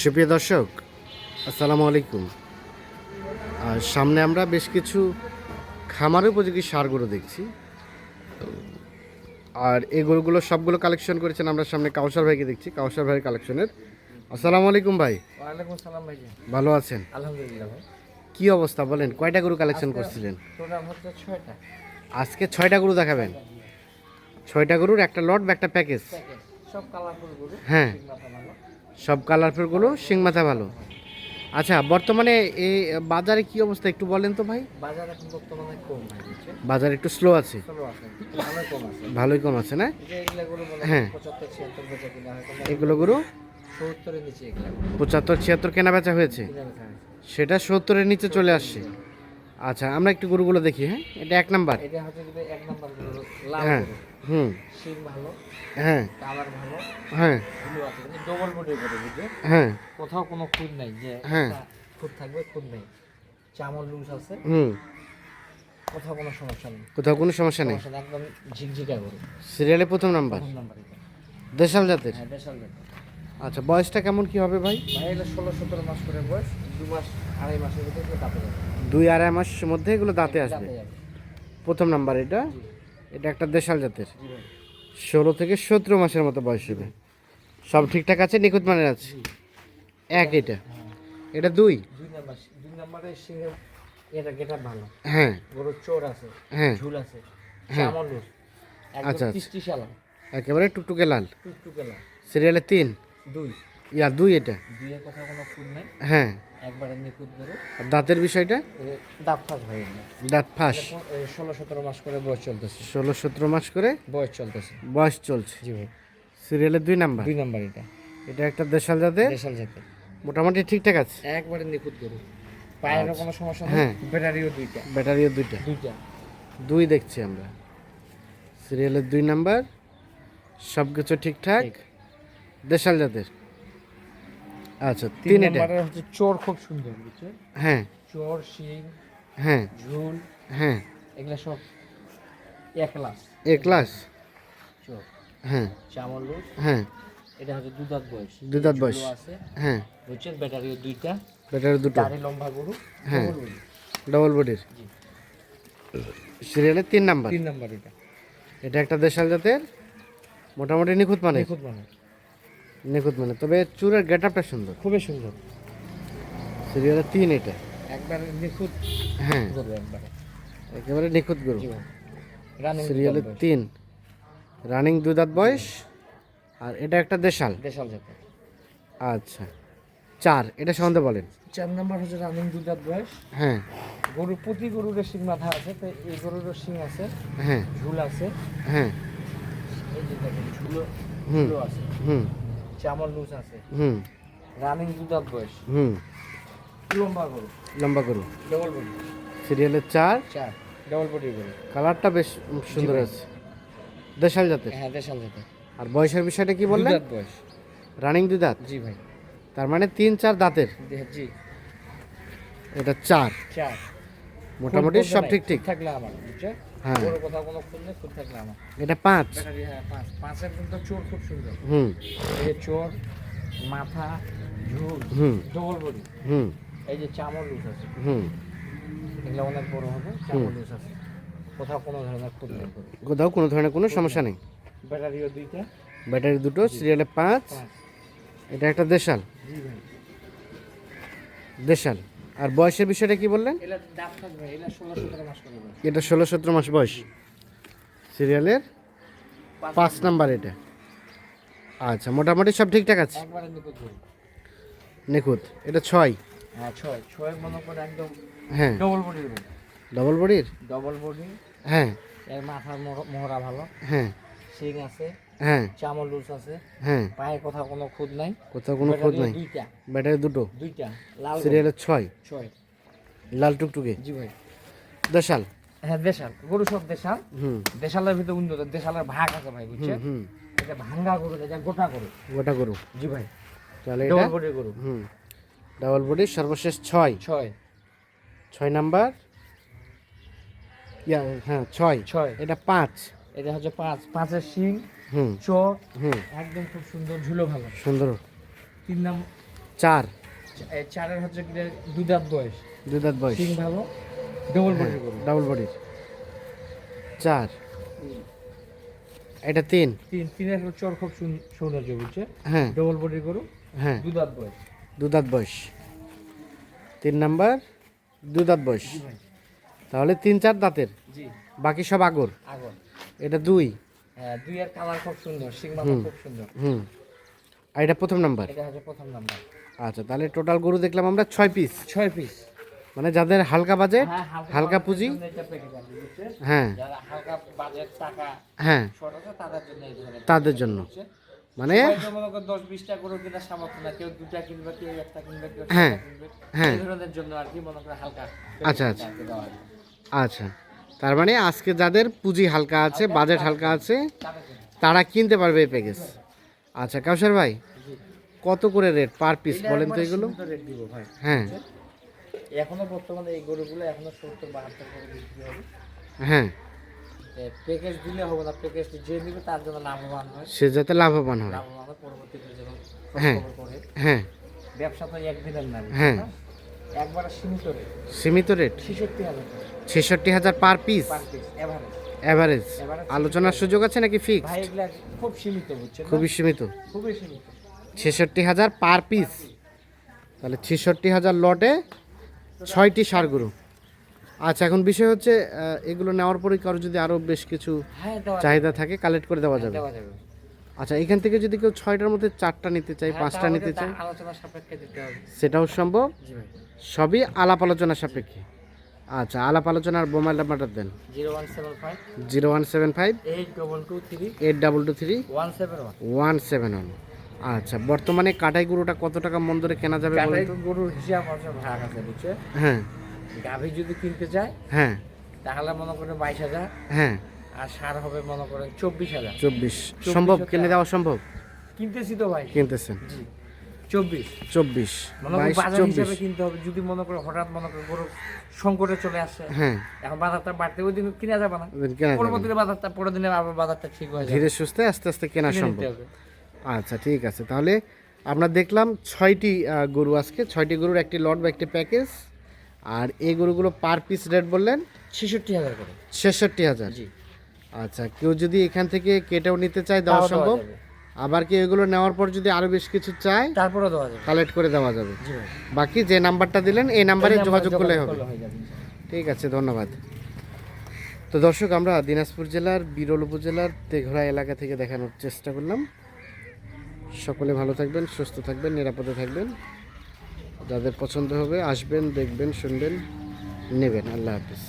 সুপ্রিয় দর্শক আসসালামু আলাইকুম। আর সামনে আমরা বেশ কিছু খামার উপযোগী সারগুলো দেখছি। আর এই গরুগুলো সবগুলো কালেকশন করেছেন আমরা সামনে কাউসার ভাইকে দেখছি কাউসার ভাইয়ের কালেকশনের আসসালামু আলাইকুম ভাই। ওয়ালাইকুম সালাম ভাইজি। ভালো আছেন? আলহামদুলিল্লাহ ভাই। কি অবস্থা বলেন কয়টা গরু কালেকশন করছিলেন? আজকে ছয়টা গরু দেখাবেন? ছয়টা গরুর একটা লট বা একটা প্যাকেজ? প্যাকেজ সব কালারফুল গরু। হ্যাঁ। সব কালারফুলগুলো শিং মাথা ভালো। আচ্ছা বর্তমানে এই বাজারে কি অবস্থা একটু বলেন তো ভাই। বাজার এখন বর্তমানে কম বাজার একটু স্লো আছে। চলো আছে ভালো কম আছে। ভালোই কম আছে না? হ্যাঁ। এগুলো এগুলা। পঁচাত্তর ছিয়াত্তর কেনা বেচা হয়েছে? কিনা বেচা হয়েছে। সেটা সত্তরের নিচে চলে আসছে। আচ্ছা আমরা একটু গরুগুলো দেখি হ্যাঁ? এটা এক নাম্বার। এটা হচ্ছে যদি এক নম্বর গরু লাল হ্যাঁ হুম। ভালো হ্যাঁ। কালার ভালো হ্যাঁ। ডবল হ্যাঁ। কোথাও কোনো নাই যে হ্যাঁ। খুদ থাকবে খুদ নেই। চামড় লুজ আছে। হুম। কোথাও কোনো সমস্যা নেই। কোথাও কোনো সমস্যা নেই? একদম ঝিকঝিকা গরু। সিরিয়ালে প্রথম নাম্বার? প্রথম নাম্বার দেশাল জাতের? হ্যাঁ দেশাল বেটা আচ্ছা বয়সটা কেমন কি হবে ভাই? ভাই এটা ষোলো সতেরো মাস করে বয়স দু মাস আড়াই মাসের ভিতরে কাপে যাবে। দুই আড়াই মাসের মধ্যে এগুলো দাঁতে আসবে? প্রথম নাম্বার এটা? এটা একটা দেশাল জাতের? ষোলো থেকে সতেরো মাসের মতো বয়স হবে। সব ঠিকঠাক আছে নিখুঁত মানের আছে? এক এটা হ্যাঁ। এটা? দুই? দুই নাম্বার দুই নাম্বারে এটা গেটা ভালো। হ্যাঁ। গরুর চোর আছে হ্যাঁ। ঝুল আছে হ্যাঁ। আচ্ছা, আচ্ছা। শালা। একেবারে টুকটুকে লাল। টুকটুকে লাল। সিরিয়ালে তিন? দুই। ইয়া দুই এটা? দুইয়ের কথা কোনো খুদ নাই। হ্যাঁ। একবারে নিখুঁত গরু। আর দাঁতের বিষয়টা? দাঁত ফাঁস ভাই এগুলো। দাঁত ফাঁস। ষোলো সতেরো মাস করে বয়স চলতেছে। ষোলো সতেরো মাস করে বয়স চলতেছে। বয়স চলছে। জি ভাই। সিরিয়ালের দুই নাম্বার? দুই নাম্বার এটা। এটা একটা দেশাল জাতের? দেশাল জাতের। মোটামুটি ঠিকঠাক আছে? একবারে নিখুঁত গরু। পায়েরও কোনো সমস্যা হ্যাঁ। ব্যাটারিও দুইটা। ব্যাটারিও দুইটা? দুইটা। দুই দেখছি আমরা। সিরিয়ালের দুই নাম্বার। সব কিছু ঠিকঠাক? ঠিক। দেশাল জাতের। আচ্ছা তিন তিন হচ্ছে চোর খুব সুন্দর বুঝছ হ্যাঁ। চোর শিং হ্যাঁ। ঝুল হ্যাঁ। এগুলা সব এক ক্লাস এ ক্লাস চোর। হ্যাঁ। চামল হ্যাঁ। এটা হচ্ছে দুধাত বয়স। দুই দাঁত বয়স আছে। হ্যাঁ। বুঝছেন? ব্যাটারি দুইটা। ব্যাটারি দুটো। দাড়ি লম্বা গরু হ্যাঁ। ডবল বডির জি। সিরিয়ালের তিন নাম্বার। তিন নাম্বার এটা। এটা একটা দেশাল জাতের? মোটামুটি নিখুঁত মানে নিখুঁত মানে নিখুঁত মানে। তবে চুরের গেট আপটা সুন্দর। খুবই সুন্দর। সিরিয়ালের তিন এটা। একবার নিখুঁত হ্যাঁ। একবারে। একেবারে নিখুঁত গরু। সিরিয়ালের তিন। রানিং দুই দাঁত বয়স। আর এটা একটা দেশাল। দেশাল জাতের। আচ্ছা। চার। এটা সম্বন্ধে বলেন। চার নাম্বার হচ্ছে রানিং দুধাত বয়স। হ্যাঁ। গরু প্রতি গরুর শিং মাথা আছে তো এই গরুর শিং আছে। হ্যাঁ। ঝুল আছে। হ্যাঁ। এই যে দেখেন ঝুলো হুম। ঝুলো আছে। হুম। চামল লুজ আছে। হুম। রানিং দুধাত বয়স। হুম। লম্বা গরু। লম্বা গরু। ডবল বডি সিরিয়ালের চার। চার। ডবল বডি গরু। কালারটা বেশ সুন্দর আছে। দেশাল জাতের। হ্যাঁ দেশাল জাতের। আর বয়সের বিষয়টা কি বললেন? দুধাত বয়স। রানিং দুই দাঁত জি ভাই। তার মানে তিন চার দাঁতের। জি। এটা চার। চার। মোটামুটি সব ঠিক ঠিক। থাকলে আমার বুঝছে হ্যাঁ। কোনো নেই থাকলে আমার। এটা পাঁচ। হ্যাঁ পাঁচ। পাঁচের কিন্তু চোর খুব সুন্দর। হুম। এই চোর মাথা ঝুল হুম। ডবল বডি হুম। এই যে চামড় লুজ আছে। হুম। এগুলো অনেক বড় হবে চামড় লুজ আছে। কোথাও কোনো ধরনের নেই। কোথাও কোনো ধরনের কোনো সমস্যা নেই। ব্যাটারিও দুইটা। ব্যাটারি দুটো সিরিয়ালে পাঁচ। পাঁচ। এটা একটা দেশাল। জি ভাই। দেশাল। আর বয়সের বিষয়টা কি বললেন। এটা ষোলো সতেরো মাস বয়স। সিরিয়ালের পাঁচ নাম্বার এটা। আচ্ছা মোটামুটি সব ঠিকঠাক আছে? নিখুঁত এটা ছয়। হ্যাঁ ডবল বডির ডবল বডির ডবল বডি হ্যাঁ। এর মাথার মোহ- মোহরা ভালো। হ্যাঁ। শিং আছে। হ্যাঁ। চামড় লুজ আছে। হ্যাঁ। পায়ে কোথাও কোনো খুদ নাই। কোথাও কোনো ব্যাটারিও নাই। দুইটা। ব্যাটারি দুটো। দুইটা। লাল গরু, সিরিয়ালের ছয়। ছয়। লাল টুকটুকে। জি ভাই। দেশাল। হ্যাঁ দেশাল। গরু সব দেশাল। হুম। দেশালের ভিতরে উন্নত। দেশালের ভাগ আছে ভাই বুঝছেন? হুম এটা ভাঙ্গা গরু এটা গোটা গরু। গোটা গরু। জি ভাই। তাহলে ডবল এটা বডির গরু। হুম। ডাবল বডির সর্বশেষ ছয়। ছয়। ছয় নাম্বার? ইয়া হ্যাঁ ছয়। ছয়। এটা পাঁচ। এটা হচ্ছে পাঁচ পাঁচের শিং হুম। একদম খুব সুন্দর ঝুলো ভালো। সুন্দর। তিন নাম চার। চারের হচ্ছে দাঁত বয়স। দুই দাঁত বয়স। সিং ভালো। ডবল বডি ডাবল বডির চার। এটা তিন। তিন। তিনের চর খুব সুন- সৌন্দর্য বুঝছে? হ্যাঁ। ডবল বডি গরু হ্যাঁ। দুই দাঁত বয়স। দু দাঁত বয়স। তিন নাম্বার। দু দাঁত বয়স। তাহলে তিন চার দাঁতের? জি। বাকি সব আগর আগর এটা দুই? হ্যাঁ দুই এর কালার খুব সুন্দর খুব সুন্দর। হুম। আর এটা প্রথম নাম্বার? এটা হচ্ছে প্রথম নাম্বার। আচ্ছা তাহলে টোটাল গরু দেখলাম আমরা ছয় পিস ছয় পিস মানে যাদের হালকা বাজেট হ্যাঁ হালকা পুঁজি। হ্যাঁ। হ্যাঁ। তাদের জন্য? মানে হ্যাঁ, হ্যাঁ। আচ্ছা, আচ্ছা। হয়। আচ্ছা। তার মানে আজকে যাদের পুঁজি হালকা আছে বাজেট হালকা আছে তারা কিনতে পারবে এই প্যাকেজ আচ্ছা কাউসার ভাই কত করে রেট পার পিস বলেন তো এগুলো। রেট হ্যাঁ। এখনও বর্তমানে এই গরুগুলো এখনও সত্তর বাহাত্তর করে বিক্রি হবে। হ্যাঁ। প্যাকেজ দিলে হবে না প্যাকেজ যে নিবে তার জন্য লাভবান হয়। সে যাতে লাভবান হয়। লাভবান হয় পরবর্তীতে যেন হ্যাঁ। হ্যাঁ। ব্যবসা তো একদিনের না হ্যাঁ। একবার সীমিত রেট সীমিত রেট ছেষট্টি হাজার ছেষট্টি হাজার পার পিস অ্যাভারেজ আলোচনার সুযোগ আছে নাকি ফিক্স খুব সীমিত খুবই সীমিত। খুবই সীমিত। ছেষট্টি হাজার পার পিস তাহলে ছেষট্টি হাজার লটে ছয়টি সার গরু। আচ্ছা এখন বিষয় হচ্ছে এগুলো নেওয়ার পরে কারও যদি আরও বেশ কিছু হ্যাঁ চাহিদা থাকে কালেক্ট করে দেওয়া দেওয়া যাবে। আচ্ছা এখান থেকে যদি কেউ ছয়টার মধ্যে চারটা নিতে চায় হ্যাঁ, পাঁচটা নিতে তা চায় আলোচনা সাপেক্ষে দিতে হবে। সেটাও সম্ভব? সবই আলাপ আলোচনা সাপেক্ষে। আচ্ছা আলাপ আলোচনার মোবাইল নাম্বারটা দেন। Zero one seven five. Zero one seven five. Eight double two three. Eight double two three. One seven one. One seven one. আচ্ছা বর্তমানে কাটাই গরুটা কত টাকা মন ধরে কেনা যাবে গরুর হিসাব আছে ভাগ আছে বুঝছে? হ্যাঁ। গাভী যদি কিনতে চায় হ্যাঁ। তাহলে মনে করেন বাইশ হাজার। হ্যাঁ। আর সার হবে মনে করেন চব্বিশ হাজার। চব্বিশ। সম্ভব? কিনে দেওয়া সম্ভব? কিনতেছি তো ভাই। কিনতেছেন? জি। চব্বিশ। চব্বিশ। মনে বাজার হিসাবে কিনতে হবে। যদি মনে করে হঠাৎ মনে করে গরু সংকটে চলে হ্যাঁ। এখন বাজারটা বাড়তে ওই দিন কিনা যাবে না। পরবর্তীতে বাজারটা পরের দিনে আবার বাজারটা ঠিক হয়ে যাবে। ধীরে সুস্থে আস্তে আস্তে কেনা সম্ভব। আচ্ছা ঠিক আছে। তাহলে আমরা দেখলাম ছয়টি গরু আজকে। ছয়টি গরুর একটি লট বা একটি প্যাকেজ। আর এই গরুগুলো পার পিস রেট বললেন? ছেষট্টি হাজার করে। ছেষট্টি হাজার। জি। আচ্ছা কেউ যদি এখান থেকে কেটেও নিতে চায় দেওয়া সম্ভব। আবার কি এগুলো নেওয়ার পর যদি আরও বেশ কিছু চায় তারপরে দেওয়া যাবে। কালেক্ট করে দেওয়া যাবে। জি বাকি যে নাম্বারটা দিলেন এই নাম্বারে যোগাযোগ করলে হবে। ঠিক আছে ধন্যবাদ। তো দর্শক আমরা দিনাজপুর জেলার বিরল উপজেলার তেঘরা এলাকা থেকে দেখানোর চেষ্টা করলাম। সকলে ভালো থাকবেন সুস্থ থাকবেন নিরাপদে থাকবেন। যাদের পছন্দ হবে আসবেন দেখবেন শুনবেন নেবেন। আল্লাহ হাফিজ।